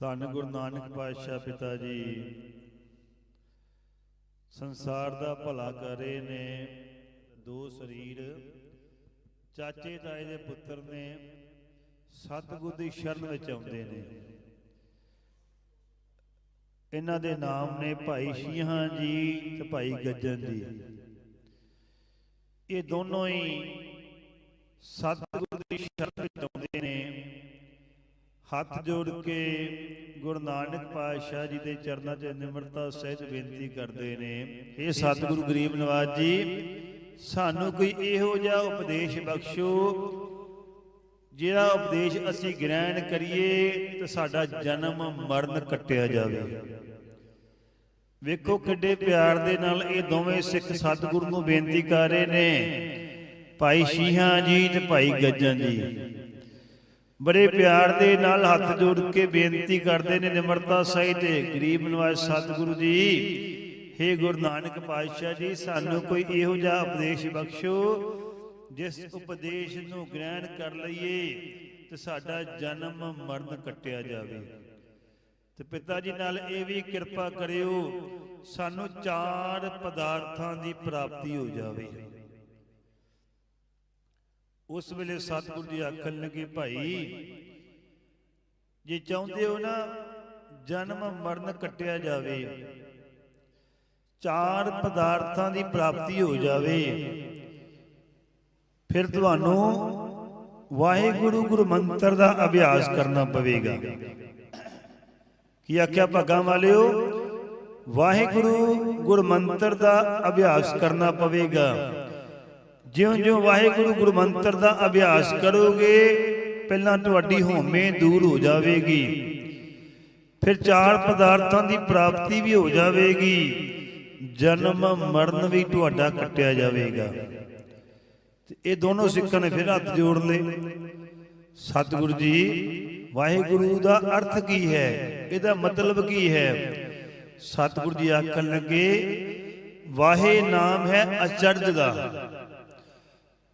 ਧੰਨ ਗੁਰੂ ਨਾਨਕ ਪਾਤਸ਼ਾਹ ਪਿਤਾ ਜੀ। ਸੰਸਾਰ ਦਾ ਭਲਾ ਕਰੇ ਨੇ, ਦੋ ਸਰੀਰ, ਚਾਚੇ ਤਾਏ ਦੇ ਪੁੱਤਰ ਨੇ, ਸਤਿਗੁਰ ਦੀ ਸ਼ਰਨ ਵਿੱਚ ਆਉਂਦੇ ਨੇ। ਇਹਨਾਂ ਦੇ ਨਾਮ ਨੇ ਭਾਈ ਸ਼ੀਹਾਂ ਜੀ ਤੇ ਭਾਈ ਗੱਜਨ ਜੀ। ਇਹ ਦੋਨੋਂ ਹੀ ਸਤਿਗੁਰ ਦੀ ਸ਼ਰਨ ਵਿੱਚ ਆਉਂਦੇ ਨੇ। ਹੱਥ ਜੋੜ ਕੇ ਗੁਰੂ ਨਾਨਕ ਪਾਤਸ਼ਾਹ ਜੀ ਦੇ ਚਰਨਾਂ 'ਚ ਨਿਮਰਤਾ ਸਹਿਤ ਬੇਨਤੀ ਕਰਦੇ ਨੇ। ਇਹ ਸਤਿਗੁਰੂ ਗਰੀਬ ਨਵਾਜ ਜੀ ਸਾਨੂੰ ਕੋਈ ਇਹੋ ਜਿਹਾ ਉਪਦੇਸ਼ ਬਖਸ਼ੋ ਜਿਹੜਾ ਉਪਦੇਸ਼ ਅਸੀਂ ਗ੍ਰਹਿਣ ਕਰੀਏ ਤੇ ਸਾਡਾ ਜਨਮ ਮਰਨ ਕੱਟਿਆ ਜਾਵੇ। ਵੇਖੋ ਕਿੱਡੇ ਪਿਆਰ ਦੇ ਨਾਲ ਇਹ ਦੋਵੇਂ ਸਿੱਖ ਸਤਿਗੁਰੂ ਨੂੰ ਬੇਨਤੀ ਕਰ ਰਹੇ ਨੇ। ਭਾਈ ਸ਼ੀਹਾਂ ਜੀ ਤੇ ਭਾਈ ਗੱਜਨ ਜੀ। ਬੜੇ ਪਿਆਰ ਦੇ ਨਾਲ ਹੱਥ ਜੋੜ ਕੇ ਬੇਨਤੀ ਕਰਦੇ ਨੇ ਨਿਮਰਤਾ ਸਹਿਤ ਗਰੀਬ ਨਵਾਜ ਸਤਿਗੁਰੂ ਜੀ। ਹੇ ਗੁਰੂ ਨਾਨਕ ਪਾਤਸ਼ਾਹ ਜੀ, ਸਾਨੂੰ ਕੋਈ ਇਹੋ ਜਿਹਾ ਉਪਦੇਸ਼ ਬਖਸ਼ੋ, ਜਿਸ ਉਪਦੇਸ਼ ਨੂੰ ਗ੍ਰਹਿਣ ਕਰ ਲਈਏ ਤੇ ਸਾਡਾ ਜਨਮ ਮਰਨ ਕੱਟਿਆ ਜਾਵੇ। ਤੇ ਪਿਤਾ ਜੀ ਨਾਲ ਇਹ ਵੀ ਕਿਰਪਾ ਕਰਿਓ, ਸਾਨੂੰ ਚਾਰ ਪਦਾਰਥਾਂ ਦੀ ਪ੍ਰਾਪਤੀ ਹੋ ਜਾਵੇ। ਉਸ ਵੇਲੇ ਸਤਿਗੁਰੂ ਜੀ ਆਖਣ ਲੱਗੇ ਭਾਈ ਜੇ ਚਾਹੁੰਦੇ ਹੋ ਨਾ ਜਨਮ ਮਰਨ ਕੱਟਿਆ ਜਾਵੇ ਚਾਰ ਪਦਾਰਥਾਂ ਦੀ ਪ੍ਰਾਪਤੀ ਹੋ ਜਾਵੇ ਫਿਰ ਤੁਹਾਨੂੰ ਵਾਹਿਗੁਰੂ ਗੁਰੂ ਮੰਤਰ ਦਾ ਅਭਿਆਸ ਕਰਨਾ ਪਵੇਗਾ। ਕੀ ਆਖਿਆ ਭਗਾ ਵਾਲਿਓ? ਵਾਹਿਗੁਰੂ ਗੁਰੂ ਮੰਤਰ ਦਾ ਅਭਿਆਸ ਕਰਨਾ ਪਵੇਗਾ। ਜਿਉਂ-ਜਿਉਂ ਵਾਹਿਗੁਰੂ ਗੁਰਮੰਤਰ ਦਾ ਅਭਿਆਸ ਕਰੋਗੇ, ਪਹਿਲਾਂ ਤੁਹਾਡੀ ਹਉਮੈ ਦੂਰ ਹੋ ਜਾਵੇਗੀ। ਫਿਰ ਚਾਰ ਪਦਾਰਥਾਂ ਦੀ ਪ੍ਰਾਪਤੀ ਵੀ ਹੋ ਜਾਵੇਗੀ। ਜਨਮ, ਮਰਨ ਵੀ ਤੁਹਾਡਾ ਕੱਟਿਆ ਜਾਵੇਗਾ। ਤੇ ਇਹ ਦੋਨੋਂ ਸਿੱਖਾਂ ਨੇ ਫਿਰ ਹੱਥ ਜੋੜ ਲਏ ਸਤਿਗੁਰੂ ਜੀ, ਵਾਹਿਗੁਰੂ ਦਾ ਅਰਥ ਕੀ ਹੈ? ਇਹਦਾ ਮਤਲਬ ਕੀ ਹੈ? ਸਤਿਗੁਰੂ ਜੀ ਆਖਣ ਲੱਗੇ, ਵਾਹੇ ਨਾਮ ਹੈ ਅਚਰਜ ਦਾ।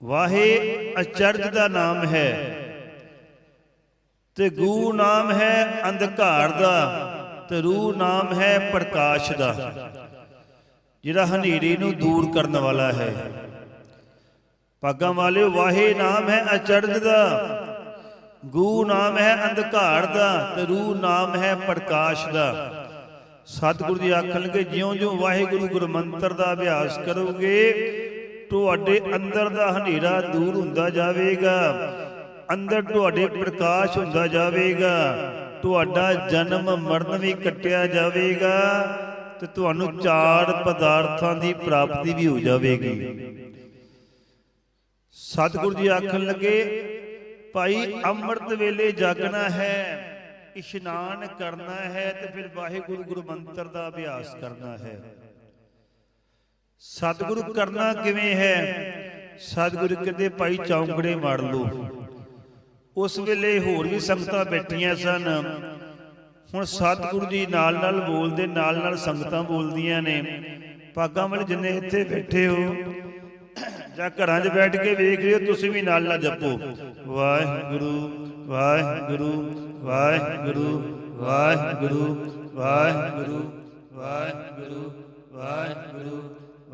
ਵਾਹੇ ਅਚਰਜ ਦਾ ਨਾਮ ਹੈ। ਤੇ ਗੂ ਨਾਮ ਹੈ ਅੰਧਕਾਰ ਦਾ ਤੇ ਰੂ ਨਾਮ ਹੈ ਪ੍ਰਕਾਸ਼ ਦਾ, ਜਿਹੜਾ ਹਨੇਰੇ ਨੂੰ ਦੂਰ ਕਰਨ ਵਾਲਾ ਹੈ। ਪਾਗਾਂ ਵਾਲਿਓ, ਵਾਹੇ ਨਾਮ ਹੈ ਅਚਰਜ ਦਾ ਗੂ ਨਾਮ ਹੈ ਅੰਧਕਾਰ ਦਾ ਤੇ ਰੂ ਨਾਮ ਹੈ ਪ੍ਰਕਾਸ਼ ਦਾ। ਸਤਿਗੁਰੂ ਜੀ ਆਖਣ ਲੱਗੇ ਜਿਉਂ-ਜਿਉਂ ਵਾਹਿਗੁਰੂ ਗੁਰੂ ਮੰਤਰ ਦਾ ਅਭਿਆਸ ਕਰੋਗੇ ਤੁਹਾਡੇ ਅੰਦਰ ਦਾ ਹਨੇਰਾ ਦੂਰ ਹੁੰਦਾ ਜਾਵੇਗਾ। ਅੰਦਰ ਤੁਹਾਡੇ ਪ੍ਰਕਾਸ਼ ਹੁੰਦਾ ਜਾਵੇਗਾ। ਤੁਹਾਡਾ ਜਨਮ ਮਰਨ ਵੀ ਕੱਟਿਆ ਜਾਵੇਗਾ ਤੇ ਤੁਹਾਨੂੰ ਚਾਰ ਪਦਾਰਥਾਂ ਦੀ ਪ੍ਰਾਪਤੀ ਵੀ ਹੋ ਜਾਵੇਗੀ। ਸਤਿਗੁਰੂ ਜੀ ਆਖਣ ਲੱਗੇ, ਭਾਈ, ਅੰਮ੍ਰਿਤ ਵੇਲੇ ਜਾਗਣਾ ਹੈ, ਇਸ਼ਨਾਨ ਕਰਨਾ ਹੈ ਤੇ ਫਿਰ ਵਾਹਿਗੁਰੂ ਗੁਰੂ ਮੰਤਰ ਦਾ ਅਭਿਆਸ ਕਰਨਾ ਹੈ। ਸਤਿਗੁਰੂ ਕਰਨਾ ਕਿਵੇਂ ਹੈ? ਸਤਿਗੁਰੂ ਕਹਿੰਦੇ, ਭਾਈ ਚੌਂਕੜੇ ਮਾਰ ਲਓ। ਉਸ ਵੇਲੇ ਹੋਰ ਵੀ ਸੰਗਤਾਂ ਬੈਠੀਆਂ ਸਨ। ਹੁਣ ਸਤਿਗੁਰੂ ਜੀ ਨਾਲ ਨਾਲ ਬੋਲਦੇ ਨਾਲ ਨਾਲ ਸੰਗਤਾਂ ਬੋਲਦੀਆਂ ਨੇ। ਭਾਗਾਂ ਵਾਲੇ ਜਿੰਨੇ ਇੱਥੇ ਬੈਠੇ ਹੋ, ਜਾਂ ਘਰਾਂ 'ਚ ਬੈਠ ਕੇ ਵੇਖ ਰਹੇ ਹੋ, ਤੁਸੀਂ ਵੀ ਨਾਲ ਨਾਲ ਜਪੋ ਵਾਹਿਗੁਰੂ ਵਾਹਿਗੁਰੂ ਵਾਹਿਗੁਰੂ ਵਾਹਿਗੁਰੂ ਵਾਹਿਗੁਰੂ ਵਾਹਿਗੁਰੂ ਵਾਹਿਗੁਰੂ।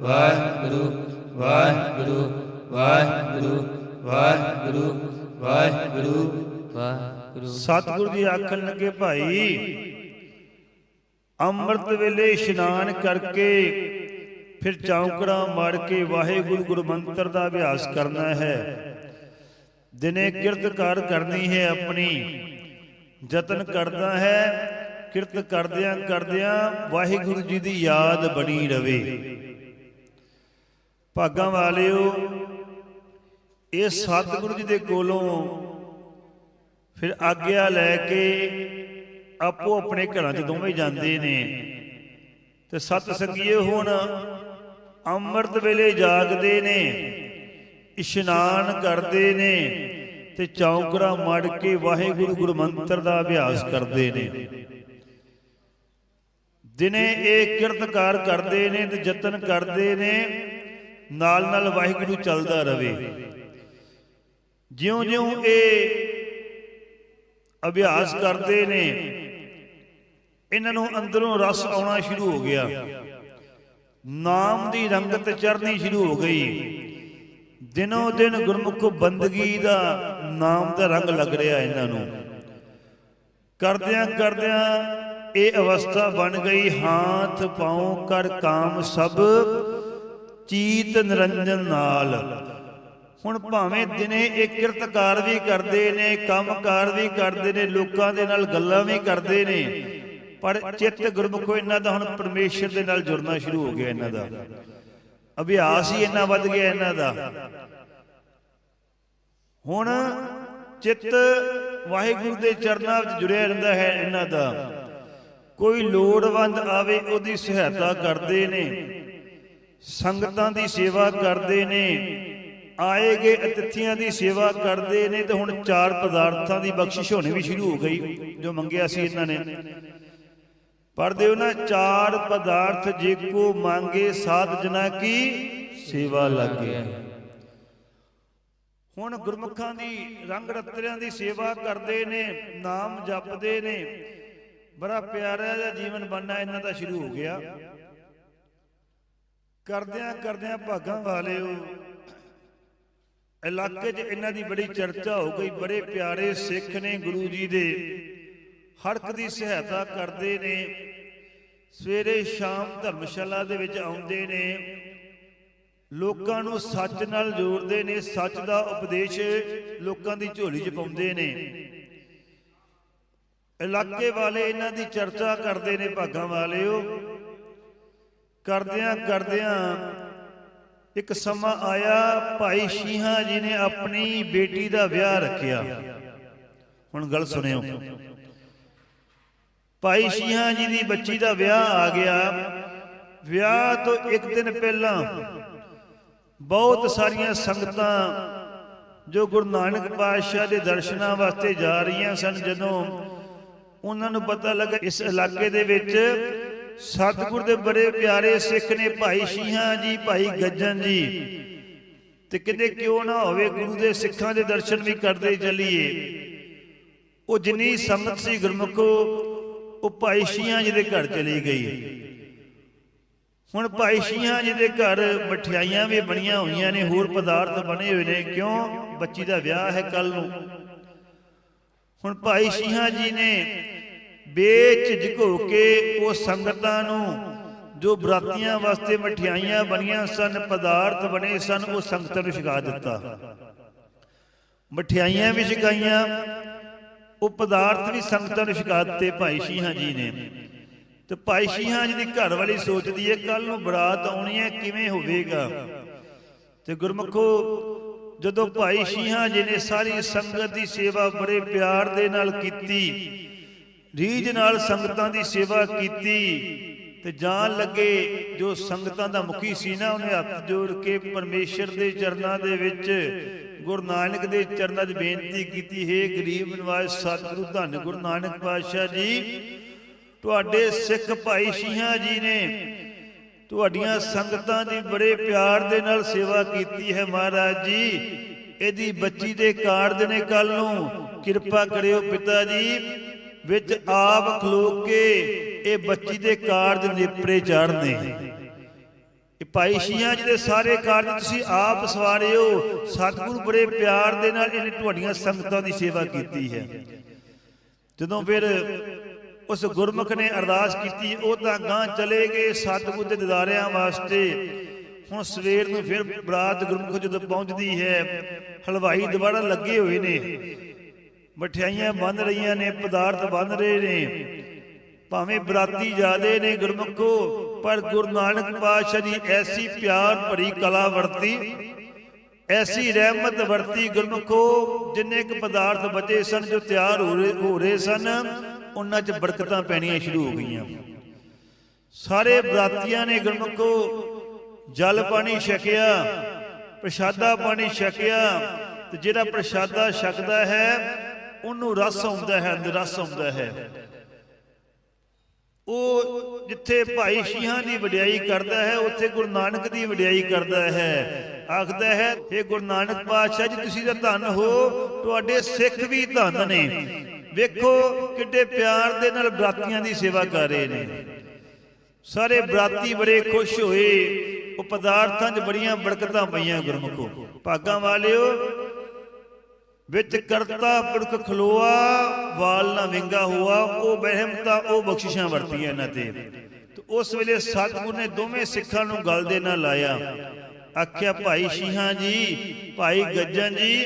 ਵਾਹਿਗੁਰੂ ਵਾਹਿਗੁਰੂ ਵਾਹਿਗੁਰੂ ਵਾਹਿਗੁਰੂ ਵਾਹਿਗੁਰੂ ਵਾਹਿਗੁਰੂ। ਸਤਿਗੁਰੂ ਜੀ ਆਖਣ ਲੱਗੇ ਭਾਈ। ਅੰਮ੍ਰਿਤ ਵੇਲੇ ਇਸ਼ਨਾਨ ਕਰਕੇ ਫਿਰ ਚੌਂਕੜਾ ਮਾਰ ਕੇ ਵਾਹਿਗੁਰੂ ਗੁਰੂ ਦਾ ਅਭਿਆਸ ਕਰਨਾ ਹੈ। ਦਿਨੇ ਕਿਰਤ ਕਰ ਕਰਨੀ ਹੈ ਆਪਣੀ। ਯਤਨ ਕਰਦਾ ਹੈ, ਕਿਰਤ ਕਰਦਿਆਂ ਕਰਦਿਆਂ ਵਾਹਿਗੁਰੂ ਜੀ ਦੀ ਯਾਦ ਬਣੀ ਰਵੇ। ਭਾਗਾਂ ਵਾਲਿਓ, ਇਹ ਸਤਿਗੁਰੂ ਜੀ ਦੇ ਕੋਲੋਂ ਫਿਰ ਆਗਿਆ ਲੈ ਕੇ ਆਪੋ ਆਪਣੇ ਘਰਾਂ 'ਚ ਦੋਵੇਂ ਜਾਂਦੇ ਨੇ। ਤੇ ਸਤ ਸੰਗੀਏ ਹੁਣ ਅੰਮ੍ਰਿਤ ਵੇਲੇ ਜਾਗਦੇ ਨੇ, ਇਸ਼ਨਾਨ ਕਰਦੇ ਨੇ ਤੇ ਚੌਂਕਰਾ ਮੜ ਕੇ ਵਾਹਿਗੁਰੂ ਗੁਰਮੰਤਰ ਦਾ ਅਭਿਆਸ ਕਰਦੇ ਨੇ। ਦਿਨੇ ਇਹ ਕਿਰਤਕਾਰ ਕਰਦੇ ਨੇ ਤੇ ਯਤਨ ਕਰਦੇ ਨੇ ਨਾਲ ਨਾਲ ਵਾਹਿਗੁਰੂ ਚੱਲਦਾ ਰਵੇ। ਜਿਉਂ-ਜਿਉਂ ਇਹ ਅਭਿਆਸ ਕਰਦੇ ਨੇ, ਇਹਨਾਂ ਨੂੰ ਅੰਦਰੋਂ ਰਸ ਆਉਣਾ ਸ਼ੁਰੂ ਹੋ ਗਿਆ। ਨਾਮ ਦੀ ਰੰਗਤ ਚੜ੍ਹਨੀ ਸ਼ੁਰੂ ਹੋ ਗਈ। ਦਿਨੋ ਦਿਨ ਗੁਰਮੁਖ ਬੰਦਗੀ ਦਾ ਨਾਮ ਦਾ ਰੰਗ ਲੱਗ ਰਿਹਾ ਇਹਨਾਂ ਨੂੰ। ਕਰਦਿਆਂ ਕਰਦਿਆਂ ਇਹ ਅਵਸਥਾ ਬਣ ਗਈ, ਹਾਥ ਪਾਉ ਕਰ ਕਾਮ ਸਭ ਚੀਤ ਨਿਰੰਜਨ ਨਾਲ। ਹੁਣ ਭਾਵੇਂ ਦਿਨੇ ਇਹ ਕਿਰਤਕਾਰ ਵੀ ਕਰਦੇ ਨੇ, ਕੰਮਕਾਰ ਵੀ ਕਰਦੇ ਨੇ, ਲੋਕਾਂ ਦੇ ਨਾਲ ਗੱਲਾਂ ਵੀ ਕਰਦੇ ਨੇ, ਪਰ ਚਿੱਤ ਗੁਰਮੁਖੋ ਇਹਨਾਂ ਦਾ ਹੁਣ ਪਰਮੇਸ਼ਰ ਦੇ ਨਾਲ ਜੁੜਨਾ ਸ਼ੁਰੂ ਹੋ ਗਿਆ ਇਹਨਾਂ ਦਾ। ਅਭਿਆਸ ਹੀ ਇੰਨਾ ਵੱਧ ਗਿਆ ਇਹਨਾਂ ਦਾ। ਹੁਣ ਚਿੱਤ ਵਾਹਿਗੁਰੂ ਦੇ ਚਰਨਾਂ ਵਿੱਚ ਜੁੜਿਆ ਰਹਿੰਦਾ ਹੈ ਇਹਨਾਂ ਦਾ। ਕੋਈ ਲੋੜਵੰਦ ਆਵੇ ਉਹਦੀ ਸਹਾਇਤਾ ਕਰਦੇ ਨੇ। ਸੰਗਤਾਂ ਦੀ ਸੇਵਾ ਕਰਦੇ ਨੇ, ਆਏਗੇ ਅਤਿਥੀਆਂ ਦੀ ਸੇਵਾ ਕਰਦੇ ਨੇ ਤੇ ਹੁਣ ਚਾਰ ਪਦਾਰਥਾਂ ਦੀ ਬਖਸ਼ਿਸ਼ ਹੋਣੀ ਵੀ ਸ਼ੁਰੂ ਹੋ ਗਈ, ਜੋ ਮੰਗਿਆ ਸੀ ਇਹਨਾਂ ਨੇ। ਪੜਦੇ ਹੋ ਚਾਰ ਪਦਾਰਥ ਜੇ ਕੋ ਮੰਗੇ, ਸਾਧ ਜਨਾ ਕੀ ਸੇਵਾ ਲੱਗੇ। ਹੁਣ ਗੁਰਮੁਖਾਂ ਦੀ ਰੰਗ ਰਤਰਿਆਂ ਦੀ ਸੇਵਾ ਕਰਦੇ ਨੇ, ਨਾਮ ਜਪਦੇ ਨੇ। ਬੜਾ ਪਿਆਰਾ ਜਿਹਾ ਜੀਵਨ ਬਣਨਾ ਇਹਨਾਂ ਦਾ ਸ਼ੁਰੂ ਹੋ ਗਿਆ। ਕਰਦਿਆਂ ਕਰਦਿਆਂ ਭਾਗਾਂ ਵਾਲਿਓ, ਇਲਾਕੇ 'ਚ ਇਹਨਾਂ ਦੀ ਬੜੀ ਚਰਚਾ ਹੋ ਗਈ, ਬੜੇ ਪਿਆਰੇ ਸਿੱਖ ਨੇ ਗੁਰੂ ਜੀ ਦੇ। ਹੜਕ ਦੀ ਸਹਾਇਤਾ ਕਰਦੇ ਨੇ, ਸਵੇਰੇ ਸ਼ਾਮ ਧਰਮਸ਼ਾਲਾ ਦੇ ਵਿੱਚ ਆਉਂਦੇ ਨੇ, ਲੋਕਾਂ ਨੂੰ ਸੱਚ ਨਾਲ ਜੋੜਦੇ ਨੇ, ਸੱਚ ਦਾ ਉਪਦੇਸ਼ ਲੋਕਾਂ ਦੀ ਝੋਲੀ 'ਚ ਪਾਉਂਦੇ ਨੇ। ਇਲਾਕੇ ਵਾਲੇ ਇਹਨਾਂ ਦੀ ਚਰਚਾ ਕਰਦੇ ਨੇ ਭਾਗਾਂ ਵਾਲਿਓ ਕਰਦਿਆਂ ਕਰਦਿਆਂ ਇੱਕ ਸਮਾਂ ਆਇਆ, ਭਾਈ ਸ਼ੀਹਾ ਜੀ ਨੇ ਆਪਣੀ ਬੇਟੀ ਦਾ ਵਿਆਹ ਰੱਖਿਆ। ਹੁਣ ਗੱਲ ਸੁਣਿਓ। ਭਾਈ ਸ਼ੀਹਾ ਜੀ ਦੀ ਬੱਚੀ ਦਾ ਵਿਆਹ ਆ ਗਿਆ। ਵਿਆਹ ਤੋਂ ਇੱਕ ਦਿਨ ਪਹਿਲਾਂ ਬਹੁਤ ਸਾਰੀਆਂ ਸੰਗਤਾਂ ਜੋ ਗੁਰੂ ਨਾਨਕ ਪਾਤਸ਼ਾਹ ਦੇ ਦਰਸ਼ਨਾਂ ਵਾਸਤੇ ਜਾ ਰਹੀਆਂ ਸਨ, ਜਦੋਂ ਉਹਨਾਂ ਨੂੰ ਪਤਾ ਲੱਗਾ ਇਸ ਇਲਾਕੇ ਦੇ ਵਿੱਚ ਸਤਿਗੁਰ ਦੇ ਬੜੇ ਪਿਆਰੇ ਸਿੱਖ ਨੇ ਭਾਈ ਸ਼ੀਹਾ ਜੀ, ਭਾਈ ਗੱਜਣ ਜੀ। ਤੇ ਕਿਤੇ ਕਿਉਂ ਨਾ ਹੋਵੇ ਗੁਰੂ ਦੇ ਸਿੱਖਾਂ ਦੇ ਦਰਸ਼ਨ ਵੀ ਕਰਦੇ ਚੱਲੀਏ। ਉਹ ਜਿੰਨੀ ਸੰਗਤ ਸੀ ਗੁਰਮੁਖੋ, ਉਹ ਭਾਈ ਸ਼ੀਹਾ ਜੀ ਦੇ ਘਰ ਚਲੀ ਗਈ। ਹੁਣ ਭਾਈ ਸ਼ੀਹਾ ਜੀ ਦੇ ਘਰ ਮਠਿਆਈਆਂ ਵੀ ਬਣੀਆਂ ਹੋਈਆਂ ਨੇ, ਹੋਰ ਪਦਾਰਥ ਬਣੇ ਹੋਏ ਨੇ। ਕਿਉਂ? ਬੱਚੀ ਦਾ ਵਿਆਹ ਹੈ ਕੱਲ ਨੂੰ। ਹੁਣ ਭਾਈ ਸ਼ੀਹਾ ਜੀ ਨੇ ਬੇਝਿਜਕ ਹੋ ਕੇ ਉਹ ਸੰਗਤਾਂ ਨੂੰ, ਜੋ ਬਰਾਤੀਆਂ ਵਾਸਤੇ ਮਠਿਆਈਆਂ ਬਣੀਆਂ ਸਨ, ਪਦਾਰਥ ਬਣੇ ਸਨ, ਉਹ ਸੰਗਤਾਂ ਨੂੰ ਛਕਾ ਦਿੱਤਾ। ਮਠਿਆਈਆਂ ਵੀ ਛਕਾਈਆਂ, ਉਹ ਪਦਾਰਥ ਵੀ ਸੰਗਤਾਂ ਨੂੰ ਛਕਾ ਦਿੱਤੇ ਭਾਈ ਸ਼ੀਹਾ ਜੀ ਨੇ। ਤੇ ਭਾਈ ਸ਼ੀਹਾ ਜੀ ਦੀ ਘਰ ਵਾਲੀ ਸੋਚਦੀ ਹੈ ਕੱਲ ਨੂੰ ਬਰਾਤ ਆਉਣੀ ਹੈ, ਕਿਵੇਂ ਹੋਵੇਗਾ? ਤੇ ਗੁਰਮਖੋ, ਜਦੋਂ ਭਾਈ ਸ਼ੀਹਾ ਜੀ ਨੇ ਸਾਰੀ ਸੰਗਤ ਦੀ ਸੇਵਾ ਬੜੇ ਪਿਆਰ ਦੇ ਨਾਲ ਕੀਤੀ ਰੀਝ ਨਾਲ ਸੰਗਤਾਂ ਦੀ ਸੇਵਾ ਕੀਤੀ ਤੇ ਜਾਣ ਲੱਗੇ ਜੋ ਸੰਗਤਾਂ ਦਾ ਮੁਖੀ ਸੀ ਨਾ ਉਹਨੇ ਹੱਥ ਜੋੜ ਕੇ ਪਰਮੇਸ਼ਰ ਦੇ ਚਰਨਾਂ ਦੇ ਵਿੱਚ ਗੁਰੂ ਨਾਨਕ ਦੇ ਚਰਨਾਂ 'ਚ ਬੇਨਤੀ ਕੀਤੀ ਹੈ ਗਰੀਬ ਨਿਵਾਜ ਸਤਿਗੁਰੂ ਧੰਨ ਗੁਰੂ ਨਾਨਕ ਪਾਤਸ਼ਾਹ ਜੀ ਤੁਹਾਡੇ ਸਿੱਖ ਭਾਈ ਸ਼ੀਹਾ ਜੀ ਨੇ ਤੁਹਾਡੀਆਂ ਸੰਗਤਾਂ ਦੀ ਬੜੇ ਪਿਆਰ ਦੇ ਨਾਲ ਸੇਵਾ ਕੀਤੀ ਹੈ ਮਹਾਰਾਜ ਜੀ। ਇਹਦੀ ਬੱਚੀ ਦੇ ਕਾਰਜ ਨੇ ਕੱਲ ਨੂੰ। ਕਿਰਪਾ ਕਰਿਓ ਪਿਤਾ ਜੀ। ਵਿੱਚ ਆਪ ਖਲੋ ਕੇ ਇਹ ਬੱਚੀ ਦੇ ਕਾਰਜ ਨੇਪਰੇ ਚਾੜਨੇ ਇਹ ਭਾਈ ਸ਼ੀਆਂ ਜੀ ਦੇ ਸਾਰੇ ਕਾਰਜ ਤੁਸੀਂ ਆਪ ਸਵਾਰਿਓ ਸਤਿਗੁਰੂ ਬੜੇ ਪਿਆਰ ਦੇ ਨਾਲ ਇਹਨੇ ਤੁਹਾਡੀਆਂ ਸੰਗਤਾਂ ਦੀ ਸੇਵਾ ਕੀਤੀ ਹੈ। ਜਦੋਂ ਫਿਰ ਉਸ ਗੁਰਮੁਖ ਨੇ ਅਰਦਾਸ ਕੀਤੀ, ਉਹ ਤਾਂ ਗਾਂ ਚਲੇ ਗਏ ਸਤਿਗੁਰ ਦੇ ਦਿਦਾਰਿਆਂ ਵਾਸਤੇ। ਹੁਣ ਸਵੇਰ ਨੂੰ ਫਿਰ ਬਰਾਤ ਗੁਰਮੁਖ ਜਦੋਂ ਪਹੁੰਚਦੀ ਹੈ, ਹਲਵਾਈ ਦੁਬਾਰਾ ਲੱਗੇ ਹੋਏ ਨੇ। ਮਠਿਆਈਆਂ ਬਣ ਰਹੀਆਂ ਨੇ, ਪਦਾਰਥ ਬਣ ਰਹੇ ਨੇ। ਭਾਵੇਂ ਬਰਾਤੀ ਜਾਦੇ ਨੇ ਗੁਰਮੁਖੋ, ਪਰ ਗੁਰੂ ਨਾਨਕ ਪਾਤਸ਼ਾਹ ਦੀ ਐਸੀ ਪਿਆਰ ਭਰੀ ਕਲਾ ਵਰਤੀ, ਐਸੀ ਰਹਿਮਤ ਵਰਤੀ ਗੁਰਮੁਖੋ, ਜਿੰਨੇ ਕੁ ਪਦਾਰਥ ਬਚੇ ਸਨ, ਜੋ ਤਿਆਰ ਹੋ ਰਹੇ ਹੋ ਰਹੇ ਸਨ, ਉਹਨਾਂ 'ਚ ਬਰਕਤਾਂ ਪੈਣੀਆਂ ਸ਼ੁਰੂ ਹੋ ਗਈਆਂ। ਸਾਰੇ ਬਰਾਤੀਆਂ ਨੇ ਗੁਰਮੁਖੋ, ਜਲ ਪਾਣੀ ਛਕਿਆ, ਪ੍ਰਸ਼ਾਦਾ ਪਾਣੀ ਛਕਿਆ, ਤੇ ਜਿਹੜਾ ਪ੍ਰਸ਼ਾਦਾ ਛਕਦਾ ਹੈ ਉਹਨੂੰ ਰਸ ਆਉਂਦਾ ਹੈ ਰਸ ਆਉਂਦਾ ਹੈ। ਉਹ ਜਿੱਥੇ ਭਾਈ ਸ਼ੀਹਾਂ ਦੀ ਵਡਿਆਈ ਕਰਦਾ ਹੈ, ਉੱਥੇ ਗੁਰੂ ਨਾਨਕ ਦੀ ਵਡਿਆਈ ਕਰਦਾ ਹੈ। ਆਖਦਾ ਹੈ ਇਹ ਗੁਰੂ ਨਾਨਕ ਪਾਤਸ਼ਾਹ ਜੀ, ਤੁਸੀਂ ਤਾਂ ਧੰਨ ਹੋ, ਤੁਹਾਡੇ ਸਿੱਖ ਵੀ ਧੰਨ ਨੇ। ਵੇਖੋ ਕਿੱਡੇ ਪਿਆਰ ਦੇ ਨਾਲ ਬਰਾਤੀਆਂ ਦੀ ਸੇਵਾ ਕਰ ਰਹੇ ਨੇ। ਸਾਰੇ ਬਰਾਤੀ ਬੜੇ ਖੁਸ਼ ਹੋਏ, ਉਹ ਪਦਾਰਥਾਂ 'ਚ ਬੜੀਆਂ ਬਰਕਤਾਂ ਪਈਆਂ ਗੁਰਮੁਖੋ। ਭਾਗਾਂ ਵਾਲਿਓ ਵਿੱਚ ਕਰਤਾ ਪੁਰਖ ਖਲੋਆ, ਵਾਲ ਨਾ ਵਿੰਗਾ ਹੋਆ, ਉਹ ਬਹਿਮਤਾ ਉਹ ਬਖਸ਼ਿਸ਼ਾਂ ਵਰਤੀਆਂ ਇਹਨਾਂ ਤੇ। ਤੇ ਉਸ ਵੇਲੇ ਸਤਿਗੁਰ ਨੇ ਦੋਵੇਂ ਸਿੱਖਾਂ ਨੂੰ ਗਲ ਦੇ ਨਾਲ ਲਾਇਆ। ਆਖਿਆ, ਭਾਈ ਸ਼ੀਹਾਂ ਜੀ, ਭਾਈ ਗੱਜਾਂ ਜੀ,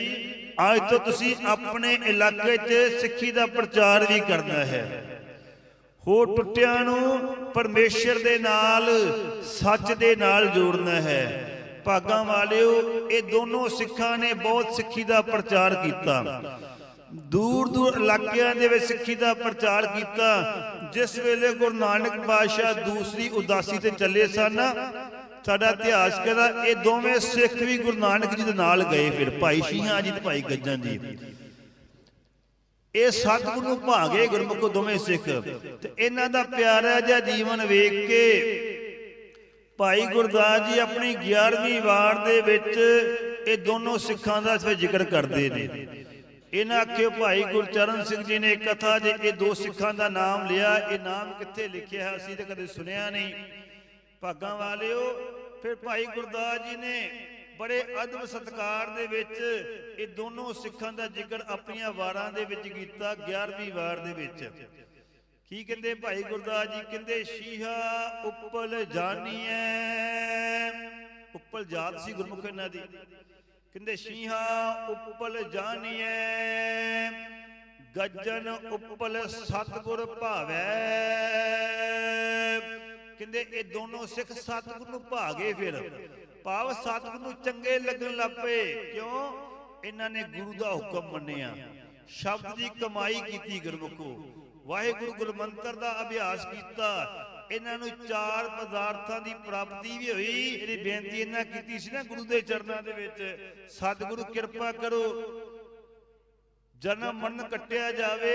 ਅੱਜ ਤੋਂ ਤੁਸੀਂ ਆਪਣੇ ਇਲਾਕੇ 'ਚ ਸਿੱਖੀ ਦਾ ਪ੍ਰਚਾਰ ਵੀ ਕਰਨਾ ਹੈ। ਹੋ ਟੁੱਟਿਆਂ ਨੂੰ ਪਰਮੇਸ਼ਰ ਦੇ ਨਾਲ, ਸੱਚ ਦੇ ਨਾਲ ਜੋੜਨਾ ਹੈ। ਭਾਗਾਂ ਵਾਲਿਓ, ਇਹ ਦੋਨੋਂ ਸਿੱਖਾਂ ਨੇ ਬਹੁਤ ਸਿੱਖੀ ਦਾ ਪ੍ਰਚਾਰ ਕੀਤਾ। ਦੂਰ ਦੂਰ ਇਲਾਕਿਆਂ ਦੇ ਵਿੱਚ ਸਿੱਖੀ ਦਾ ਪ੍ਰਚਾਰ ਕੀਤਾ, ਜਿਸ ਵੇਲੇ ਗੁਰੂ ਨਾਨਕ ਪਾਤਸ਼ਾਹ ਦੂਸਰੀ ਉਦਾਸੀ ਤੇ ਚੱਲੇ ਸਨ, ਸਾਡਾ ਇਤਿਹਾਸ ਕਹਿੰਦਾ ਇਹ ਦੋਵੇਂ ਸਿੱਖ ਵੀ ਗੁਰੂ ਨਾਨਕ ਜੀ ਦੇ ਨਾਲ ਗਏ ਫਿਰ, ਭਾਈ ਸ਼ੀਹਾਂ ਜੀ ਤੇ ਭਾਈ ਗੱਜਣ ਜੀ। ਇਹ ਸਤਿਗੁਰੂ ਨੂੰ ਭਾਗੇ ਗੁਰਮੁਖੋ ਦੋਵੇਂ ਸਿੱਖ, ਤੇ ਇਹਨਾਂ ਦਾ ਪਿਆਰਾ ਜਿਹਾ ਜੀਵਨ ਵੇਖ ਕੇ ਭਾਈ ਗੁਰਦਾਸ ਜੀ ਆਪਣੀ 11ਵੀਂ ਵਾਰ ਦੇ ਵਿੱਚ ਇਹ ਦੋਨੋਂ ਸਿੱਖਾਂ ਦਾ ਇਸ ਵਿੱਚ ਜ਼ਿਕਰ ਕਰਦੇ ਨੇ। ਇਹਨਾਂ ਆਖਿਓ ਭਾਈ ਗੁਰਚਰਨ ਸਿੰਘ ਜੀ ਨੇ ਕਥਾ ਜੇ ਇਹ ਦੋ ਸਿੱਖਾਂ ਦਾ ਨਾਮ ਲਿਆ ਇਹ ਨਾਮ ਕਿੱਥੇ ਲਿਖਿਆ ਹੈ ਅਸੀਂ ਤਾਂ ਕਦੇ ਸੁਣਿਆ ਨਹੀਂ। ਭਾਗਾਂ ਵਾਲਿਓ ਫਿਰ ਭਾਈ ਗੁਰਦਾਸ ਜੀ ਨੇ ਬੜੇ ਅਦਬ ਸਤਕਾਰ ਦੇ ਵਿੱਚ ਇਹ ਦੋਨੋਂ ਸਿੱਖਾਂ ਦਾ ਜ਼ਿਕਰ ਆਪਣੀਆਂ ਵਾਰਾਂ ਦੇ ਵਿੱਚ ਕੀਤਾ 11ਵੀਂ ਵਾਰ ਦੇ ਵਿੱਚ। ਕੀ ਕਹਿੰਦੇ ਭਾਈ ਗੁਰਦਾਸ ਜੀ? ਕਹਿੰਦੇ, ਸ਼ੀਹਾ ਉੱਪਲ ਜਾਣੀਐ ਉੱਪਲ ਜਾਤ ਸੀ ਗੁਰਮੁਖ ਇਹਨਾਂ ਦੀ। ਕਹਿੰਦੇ, ਸ਼ੀਹਾ ਉੱਪਲ ਜਾਣੀਐ ਗੱਜਨ ਉੱਪਲ ਸਤਗੁਰ ਭਾਵੈ। ਕਹਿੰਦੇ, ਇਹ ਦੋਨੋਂ ਸਿੱਖ ਸਤਗੁਰ ਨੂੰ ਭਾਗੇ ਫਿਰ। ਭਾਵ ਸਤਗੁਰ ਨੂੰ ਚੰਗੇ ਲੱਗਣ ਲੱਪੇ। ਕਿਉਂ? ਇਹਨਾਂ ਨੇ ਗੁਰੂ ਦਾ ਹੁਕਮ ਮੰਨਿਆ। ਸ਼ਬਦ ਦੀ ਕਮਾਈ ਕੀਤੀ ਗੁਰਮੁਖੋ। ਵਾਹਿਗੁਰੂ ਗੁਰਮੰਤਰ ਦਾ ਅਭਿਆਸ ਕੀਤਾ। ਇਹਨਾਂ ਨੂੰ ਚਾਰ ਪਦਾਰਥਾਂ ਦੀ ਪ੍ਰਾਪਤੀ ਵੀ ਹੋਈ। ਜਿਹੜੀ ਬੇਨਤੀ ਇਹਨਾਂ ਕੀਤੀ ਸੀ ਨਾ ਗੁਰੂ ਦੇ ਚਰਨਾਂ ਦੇ ਵਿੱਚ। ਸਤਿਗੁਰੂ ਕਿਰਪਾ ਕਰੋ, ਜਨਮ ਮਰਨ ਕੱਟਿਆ ਜਾਵੇ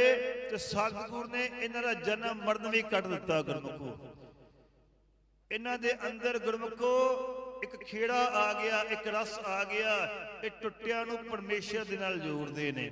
ਤੇ ਸਤਿਗੁਰ ਨੇ ਇਹਨਾਂ ਦਾ ਜਨਮ ਮਰਨ ਵੀ ਕੱਟ ਦਿੱਤਾ ਗੁਰਮੁਖੋ। ਇਹਨਾਂ ਦੇ ਅੰਦਰ ਗੁਰਮੁਖੋ, ਇੱਕ ਖੇੜਾ ਆ ਗਿਆ, ਇੱਕ ਰਸ ਆ ਗਿਆ। ਇਹ ਟੁੱਟਿਆਂ ਨੂੰ ਪਰਮੇਸ਼ਰ ਦੇ ਨਾਲ ਜੋੜਦੇ ਨੇ।